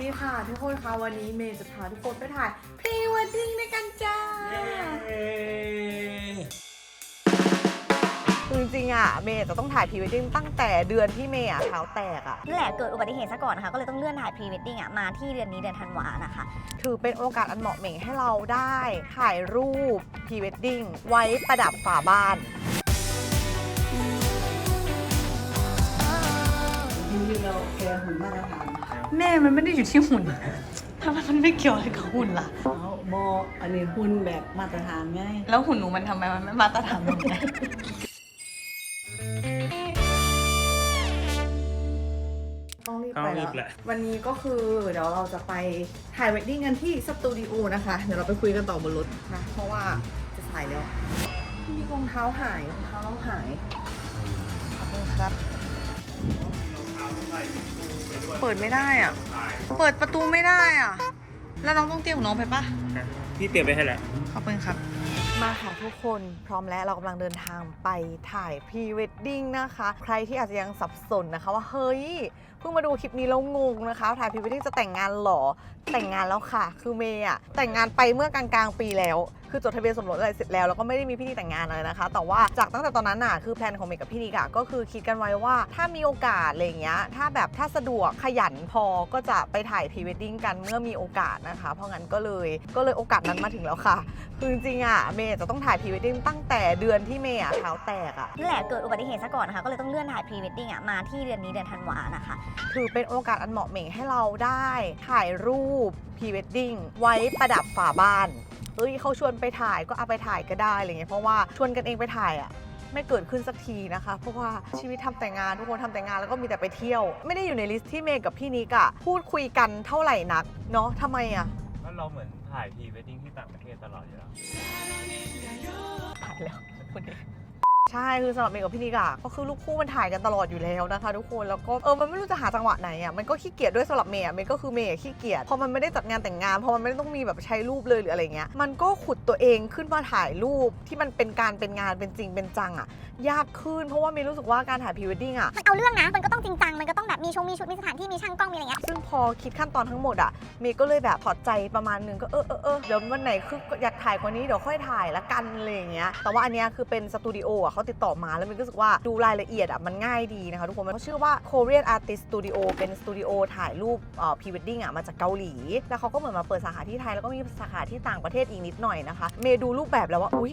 ดีค่ะ ทุกคนคะวันนี้เมย์จะพาทุกคนไปถ่ายพรีวดดิ้งด้วยกันจ้าคือจริงๆอะเมย์จะต้องถ่ายพรีวดดิ้งตั้งแต่เดือนที่เมย์อะเท้าแตกอะนั่นแหละเกิดอุบัติเหตุซะก่อนนะคะ ก็เลยต้องเลื่อนถ่ายพรีเวดดิ้งอะมาที่เดือนนี้เดือนธันวานะคะ ถือเป็นโอกาสอันเหมาะเหม่งให้เราได้ถ่ายรูปพรีเวดดิ้งไว้ประดับฝาบ้านจริงๆเราแกหุ่นมาตรฐาน แม่มันไม่ได้อยู่ที่หุ่นทำไมมันไม่เกี่ยวอะไรกับหุ่นล่ะ เอาบออันนี้หุ่นแบบมาตรฐานไงแล้วหุ่นหนูมันทำไมมันไม่มาตรฐานแบบนี้ต้องรีบไปต้องรีบแหแล้วละวันนี้ก็คือเดี๋ยวเราจะไปถ่ายเวดดิ้งกันที่สตูดิโอนะคะ เดี๋ยวเราไปคุยกันต่อบนรถนะ เพราะว่าจะสายแล้ว มีรองเท้าหายรองเท้าเราหายขอบคุณครับ เปิดไม่ได้อะ เปิดประตูไม่ได้อะ แล้วน้องต้องเตรียมของน้องไปปะพี่เตรียมไปให้แล้วขอบคุณครับ มาค่ะทุกคนพร้อมแล้วเรากำลังเดินทางไปถ่ายพรีเวดดิ้งนะคะ ใครที่อาจจะยังสับสนนะคะว่าเฮ้ยเพิ่งมาดูคลิปนี้แล้วงงนะคะ ถ่ายพรีเวดดิ้งจะแต่งงานเหรอแต่งงานแล้วค่ะ คือเมย์อะแต่งงานไปเมื่อกลางๆปีแล้ว คือจดทะเบียนสมรสอะไรเสร็จแล้วแล้วก็ไม่ได้มีพิธีแต่งงานอะไรนะคะ แต่ว่าจากตั้งแต่ตอนนั้นน่ะคือแพลนของเมย์กับพี่นิกอะก็คือคิดกันไว้ว่าถ้ามีโอกาสอะไรเงี้ยถ้าแบบถ้าสะดวกขยันพอก็จะไปถ่ายพรีเวดดิ้งกันเมื่อมีโอกาสนะคะ เพราะงั้นก็เลยก็เลยโอกาสนั้นมาถึงแล้วค่ะคือจริงๆอะเมย์จะต้องถ่ายพรีเวดดิ้งตั้งแต่เดือนที่เมย์อะเท้าแตกอะนั่นแหละเกิดอุบัติเหตุซะก่อนนะคะก็เลยต้องเลื่อนถ่ายพรีเวดดิ้งอะมาที่เดือนนี้เดือนธันวานะคะถือเป็นโอกาสอันเหมาะเม่งให้เราได้ถ่ายรูปพรีเวดดิ้งไว้ประดับฝาบ้าน เอ้ยเขาชวนไปถ่ายก็เอาไปถ่ายก็ได้อะไรเงี้ยเพราะว่าชวนกันเองไปถ่ายอะไม่เกิดขึ้นสักทีนะคะ เพราะว่าชีวิตทำแต่งงานทุกคนทำแต่งงานแล้วก็มีแต่ไปเที่ยว ไม่ได้อยู่ในลิสต์ที่เมย์กับพี่นิกอะพูดคุยกันเท่าไหร่นักเนาะทำไมอะแล้วเราเหมือนถ่ายพรีเวดดิ้งที่ต่างประเทศตลอดอยู่แล้วถ่ายแล้วคนนี้ ใช่คือสำหรับเมย์กับพี่นิกอะก็คือลูกคู่มันถ่ายกันตลอดอยู่แล้วนะคะ ทุกคนแล้วก็เออมันไม่รู้จะหาจังหวะไหนอะมันก็ขี้เกียจด้วยสำหรับเมย์อะเมย์ก็คือเมย์อะขี้เกียจพอมันไม่ได้จัดงานแต่งงานพอมันไม่ต้องมีแบบใช้รูปเลยหรืออะไรเงี้ยมันก็ขุดตัวเองขึ้นมาถ่ายรูปที่มันเป็นการเป็นงานเป็นจริงเป็นจังอะ ยากขึ้นเพราะว่าเมย์รู้สึกว่าการถ่ายพรีเวดดิ้งอะมันเอาเรื่องนะ มันก็ต้องจริงจัง มันก็ต้องแบบมีชงมีชุด มีสถานที่ มีช่างกล้อง มีอะไรเงี้ย ซึ่งพอคิดขั้นตอนทั้งหมดอะเมย์ก็เลยแบบถอดใจประมาณนึงก็เออเออเออเดี๋ยววันไหนคืออยากถ่ายกว่านี้เดี๋ยวค่อยถ่ายละกันอะไรอย่างเงี้ย แต่ว่าอันเนี้ยคือเป็นสตูดิโออะเขาติดต่อมาแล้วเมย์ก็รู้สึกว่าดูรายละเอียดอะมันง่ายดีนะคะทุกคนมันชื่อว่า Korean Artist Studio เป็นสตูดิโอถ่ายรูปเอ่อพรีเวดดิ้งอะมาจากเกาหลี แล้วเขาก็เหมือนมาเปิดสาขาที่ไทยแล้วก็มีสาขาที่ต่างประเทศอีกนิดหน่อยนะคะ เมย์ดูรูปแบบแล้วว่าอุ๊ย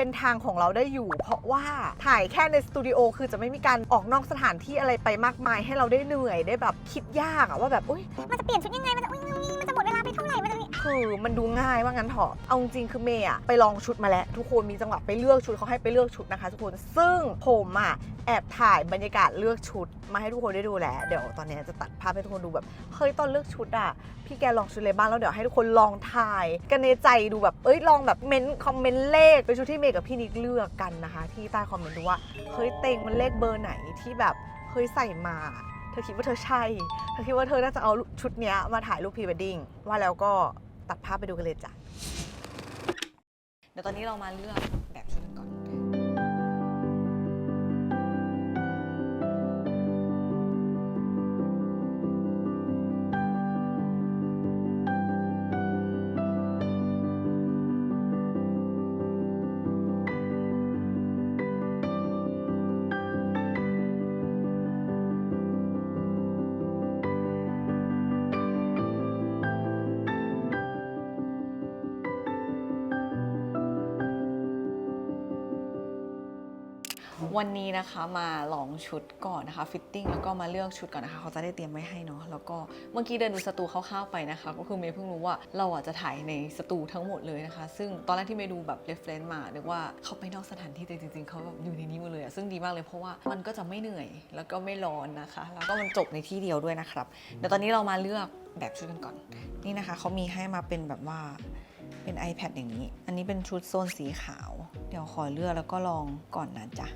เป็นทางของเราได้อยู่ เพราะว่าถ่ายแค่ในสตูดิโอคือจะไม่มีการออกนอกสถานที่อะไรไปมากมาย ให้เราได้เหนื่อยได้แบบคิดยากอะว่าแบบอุ้ยมันจะเปลี่ยนชุดยังไง มันจะอุ้ยมันจะหมดเวลาไปเท่าไหร่ มันจะนี่คือมันดูง่ายว่างั้นเถอะ เอาจริงคือเมย์อะไปลองชุดมาแล้ว ทุกคนมีจังหวะไปเลือกชุดเขาให้ไปเลือกชุดนะคะ ทุกคน ซึ่งผมอะแอบถ่ายบรรยากาศเลือกชุด มาให้ทุกคนได้ดูแหละ เดี๋ยวตอนนี้จะตัดภาพให้ทุกคนดูแบบ เฮ้ยตอนเลือกชุดอะพี่แกลองชุดเลยบ้างแล้วเดี๋ยวให้ทุกคนลองถ่าย กันในใจดูแบบ เอ้ยลองแบบเมนคอมเมนต์เลขเป็นชุดที่เมกับพี่นิกเลือกกันนะคะ ที่ใต้คอมเมนต์ดูว่าเฮ้ยเต็งมันเลขเบอร์ไหนที่แบบเฮ้ยใส่มา เธอคิดว่าเธอใช่เธอคิดว่าเธอน่าจะเอาชุดเนี้ยมาถ่ายรูปพรีเวดดิ้งว่าแล้วก็ตัดภาพไปดูกันเลยจ้ะเดี๋ยวตอนนี้เรามาเลือก วันนี้นะคะมาลองชุดก่อนนะคะฟิตติ้งแล้วก็มาเลือกชุดก่อนนะคะเขาจะได้เตรียมไว้ให้เนาะแล้วก็เมื่อกี้เดินดูสตูคร่าวๆไปนะคะ ก็คือเมย์เพิ่งรู้ว่าเราอะจะถ่ายในสตูทั้งหมดเลยนะคะ ซึ่งตอนแรกที่เมย์ดูแบบเรฟเฟรนซ์มานึกว่าเขาไปนอกสถานที่แต่จริง ๆเขาแบบอยู่ในนี้หมดเลยอะซึ่งดีมากเลยเพราะว่ามันก็จะไม่เหนื่อยแล้วก็ไม่ร้อนนะคะ แล้วก็มันจบในที่เดียวด้วยนะครับเดี๋ยวตอนนี้เรามาเลือกแบบชุดกันก่อน นี่นะคะเขามีให้มาเป็นแบบว่า เป็น iPad อย่างนี้ อันนี้เป็นชุดโซนสีขาว เดี๋ยวขอเลือกแล้วก็ลองก่อนนะจ๊ะ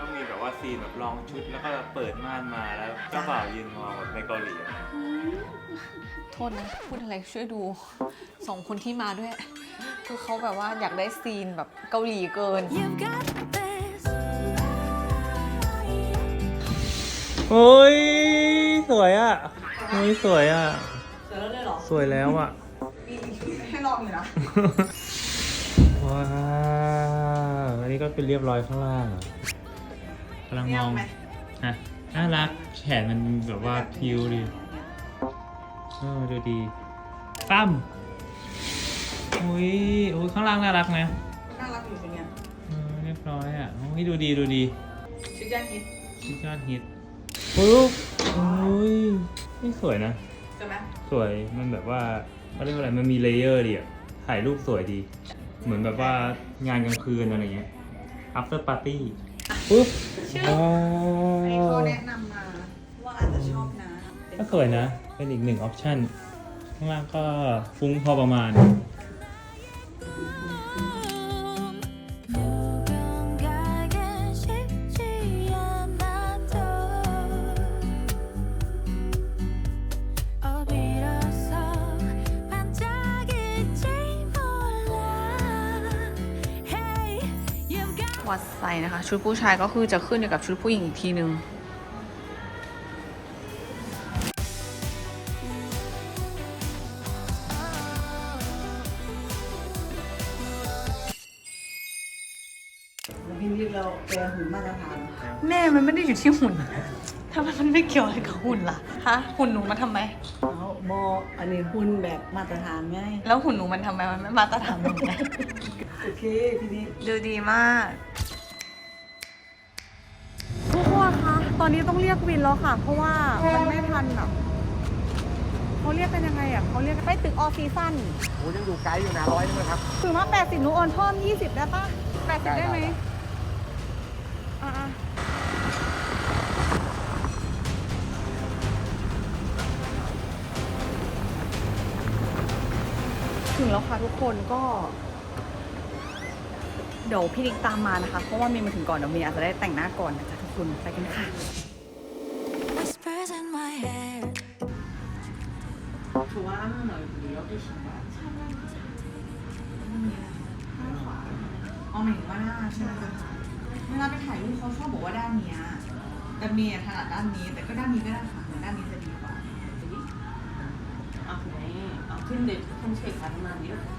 ต้องมีแบบว่าซีนแบบลองชุดแล้วก็เปิดม่านมาแล้วเจ้าบ่าวยืนมองแบบในเกาหลีอะโทษนะพูดอะไรช่วยดูสองคนที่มาด้วย คือเขาแบบว่าอยากได้ซีนแบบเกาหลีเกินโอ้ยสวยอะโอ้ยสวยอะเสร็จแล้วเลยเหรอ สวยแล้วอะมีอีก ชุดให้ลองอยู่นะ ว้าวอันนี้ก็เป็นเรียบร้อยข้างล่างอะกำลังมองไหม ฮะน่ารักแขนมันแบบว่าพิวดีเออดูดีตั้มอุ้ยโอ้ยข้างล่างน่ารักนะน่ารักอยู่เป็นไงเออเรียบร้อยอะโอ้ยดูดีดูดี ชุดยอดฮิตชุดยอดฮิตปุ๊บโอ้ยนี่สวยนะ ใช่ไหมสวยมันแบบว่า เขาเรียกว่าอะไรมันมีเลเยอร์ดีอะถ่ายรูปสวยดี เหมือนแบบว่างานกลางคืนอะไรเงี้ย after party ปุ๊บว้าอันนี้เขาวแนะนำมาว่าอาจจะชอบนะเป็นก็สวยนะ เป็นอีกหนึ่งออปชั่นข้างล่างก็ฟุ้งพอประมาณ ชุดผู้ชายก็คือจะขึ้นอยู่กับชุดผู้หญิงอีกทีนึงพี่นิดเราแกหุ่นมาตรฐานแม่มันไม่ได้อยู่ที่หุ่นทำไมมันไม่เกี่ยวอะไรกับหุ่นล่ะฮะหุ่นหนูมาทำไมเอาบออันนี้หุ่นแบบมาตรฐานไงแล้วหุ่นหนูมันทำไมมันไม่มาตรฐานตรงไหนโอเคทีนี้ดูดีมาก ตอนนี้ต้องเรียกวินแล้วค่ะ เพราะว่ามันไม่ทันแบบเขาเรียกกันยังไงอะเขาเรียกไปตึกออฟซีซั่นโอ้ยังอยู่ไกลอยู่นะร้อยนึงนะครับถึงว่า80หนูโอนเพิ่ม20ได้ปะ80ได้ไหมได้อ่าถึงแล้วค่ะทุกคนก็ เดี๋ยวพี่นิกตามมานะคะ เพราะว่าเมย์มาถึงก่อนเดี๋ยวเมย์อาจจะได้แต่งหน้าก่อนนะจ๊ะทุกคนไปกันค่ะ whispers in my head ถือว่าหน่อยหรือเราไปชิมบ้างเอาหมายถึงว่าหน้าใช่ไหมคะเวลาไปถ่ายรูปเขาชอบบอกว่าด้านเนี้ยแต่เมียถนัดด้านนี้ แต่ก็ด้านนี้ก็ได้ค่ะเหมือนด้านนี้จะดีกว่า 아 그래? 아 근데 평소에 가능하냐? ไ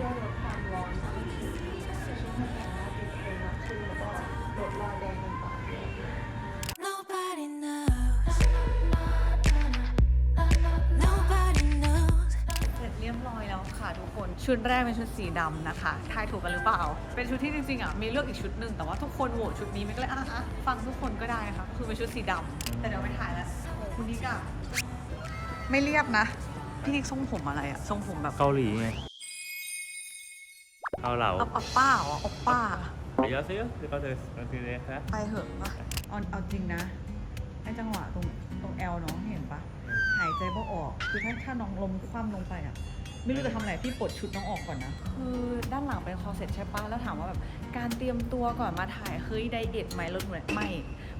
ช่วยลดความร้อนช่วยให้แต่งหน้าติดเทรนด์มากขึ้นแล้วก็ลดรอยแดงต่างๆ Nobody knows Nobody knows เสร็จเรียบร้อยแล้วค่ะทุกคนชุดแรกเป็นชุดสีดำนะคะทายถูกกันหรือเปล่า เป็นชุดที่จริงๆอะมีเลือกอีกชุดหนึ่งแต่ว่าทุกคนโหวตชุดนี้มันก็เลยอะอะฟังทุกคนก็ได้นะคะคือเป็นชุดสีดำแต่เดี๋ยวไปถ่ายแล้วโอ้คุณนิกอะไม่เรียบนะพี่นิกทรงผมอะไรอะทรงผมแบบเกาหลีไง เอาเหล่าอัปอัปป้าเหรออัปป้าเยอะซิเดี๋ยวก็เดินเดินเลยนะไปเหอะปะเอาเอาจริงนะไอ้จังหวะตรงตรงแอลน้องเห็นปะหายใจบ่ออกคือถ้าถ้าน้องลมคว่ำลงไปอะ ไม่รู้จะทำอะไรพี่ปลดชุดน้องออกก่อนนะ คือด้านหลังเป็นคอร์เซ็ตใช่ปะแล้วถามว่าแบบการเตรียมตัวก่อนมาถ่ายเฮ้ยไดเอทไหมลดหุ่นไหมไม่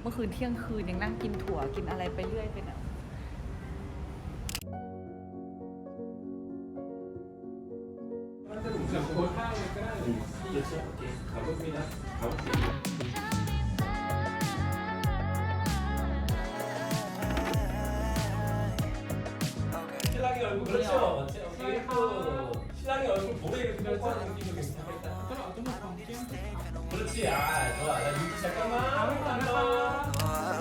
เมื่อคืนเที่ยงคืนยังนั่งกินถั่วกินอะไรไปเรื่อยเป็นอะ 신랑이 얼굴 그렇죠. CF 신랑이 얼굴 볼에 이렇게 펼쳐는 느낌도 괜찮겠다. 그렇지. 아 좋아. 나 유지 잠깐만.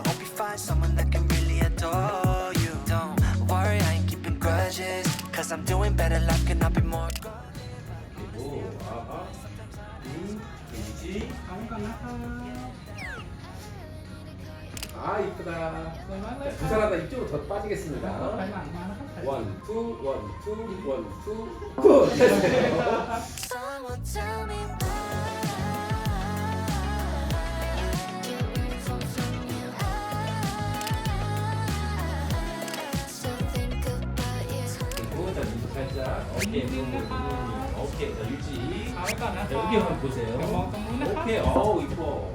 Hope you find someone that can really adore you. Don't worry, I ain't keeping grudges. Cause I'm doing better, life cannot be more. 아 이쁘다. 자, 두 사람 다 이쪽으로 더 빠지겠습니다. 원, 투, 원, 투, 원, 투, 굿. 살짝 어깨 부분 어깨 자 유지. 자, 여기 한번 보세요. 오케이. 어우 이뻐.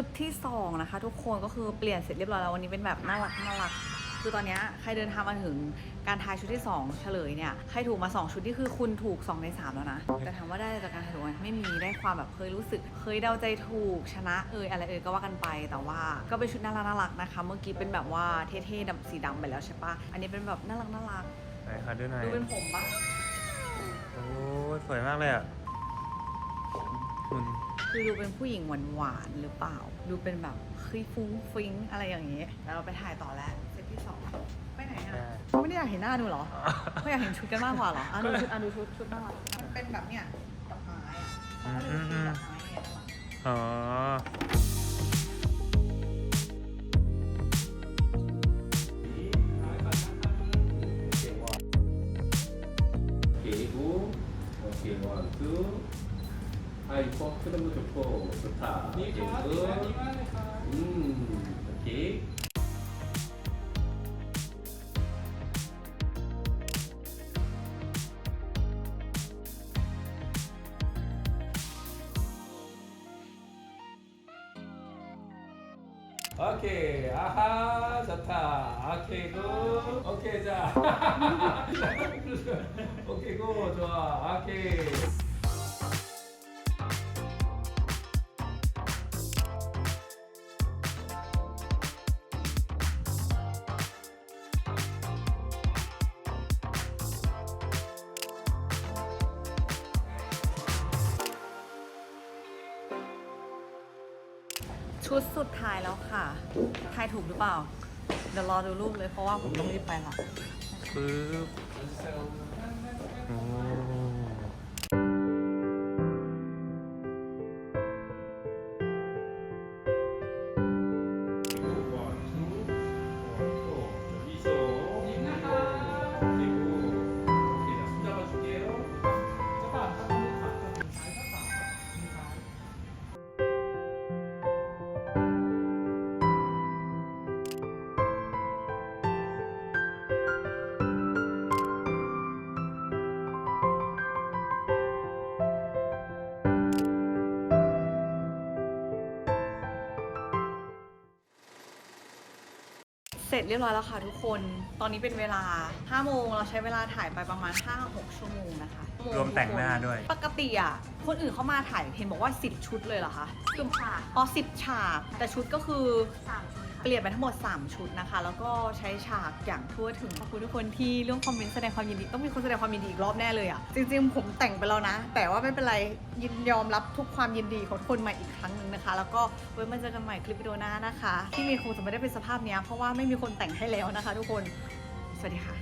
ชุดที่สองนะคะ ทุกคนก็คือเปลี่ยนเสร็จเรียบร้อยแล้ววันนี้เป็นแบบน่ารักน่ารัก คือตอนเนี้ยใครเดินทางมาถึง การทายชุดที่ 2 เฉลยเนี่ยใครถูกมา 2 ชุดที่คือคุณถูก 2 ใน 3 แล้วนะ แต่ถามว่าได้จากการทายถูกไหมไม่มีได้ความแบบเคยรู้สึก เคยเดาใจถูกชนะเอยอะไรเอยก็ว่ากันไป แต่ว่าก็เป็นชุดน่ารักน่ารักนะคะ เมื่อกี้เป็นแบบว่าเท่ๆดำสีดำไปแล้วใช่ปะอันนี้เป็นแบบน่ารักน่ารักไหนขอดูหน่อยดูเป็นผมปะโอ้ยสวยมากเลยอะคุณคือดูเป็นผู้หญิงหวานๆหรือเปล่า ดูเป็นแบบเฮ้ยฟุ้งฟิ้งอะไรอย่างเงี้ยแล้วเราไปถ่ายต่อแล้ว ไม่ได้อยากเห็นหน้าดูเหรอเขาอยากเห็นชุดกันมากกว่าเหรออะดูชุดอะดูชุดชุดน่ารักมันเป็นแบบเนี้ยดอกไม้อะเขาก็เลยมีดอกไม้เนี่ยข้างหลังอ๋อ 오케이. 아하 좋다. 오케이 고 오케이 자. 오케이 고 좋아. 오케이. ชุดสุดท้ายแล้วค่ะ ทายถูกหรือเปล่า เดี๋ยวรอดูรูปเลยเพราะว่าผมต้องรีบไปละปึ๊บ เสร็จเรียบร้อยแล้วค่ะทุกคน ตอนนี้เป็นเวลา 5 โมง เราใช้เวลาถ่ายไปประมาณ 5-6 ชั่วโมงนะคะ รวมแต่งหน้าด้วย ปกติอะ คนอื่นเขามาถ่ายเห็นบอกว่า 10 ชุดเลยเหรอคะชุดฉากอ๋อ10ฉาก แต่ชุดก็คือ สามชุดค่ะ เปลี่ยนไปทั้งหมด 3 ชุดนะคะ แล้วก็ใช้ฉากอย่างทั่วถึงขอบคุณทุกคนที่ร่วมคอมเมนต์แสดงความยินดี ต้องมีคนแสดงความยินดีอีกรอบแน่เลยอะ่ะ จริงๆ ผมแต่งไปแล้วนะ แต่ว่าไม่เป็นไรยินยอมรับทุกความยินดีของทุกคนใหม่อีกครั้งหนึ่งนะคะ แล้วก็ไว้มาเจอกันใหม่คลิปวิดีโอหน้านะคะ ที่มีคงจะไม่ได้เป็นสภาพเนี้ยเพราะว่าไม่มีคนแต่งให้แล้วนะคะ ทุกคน สวัสดีค่ะ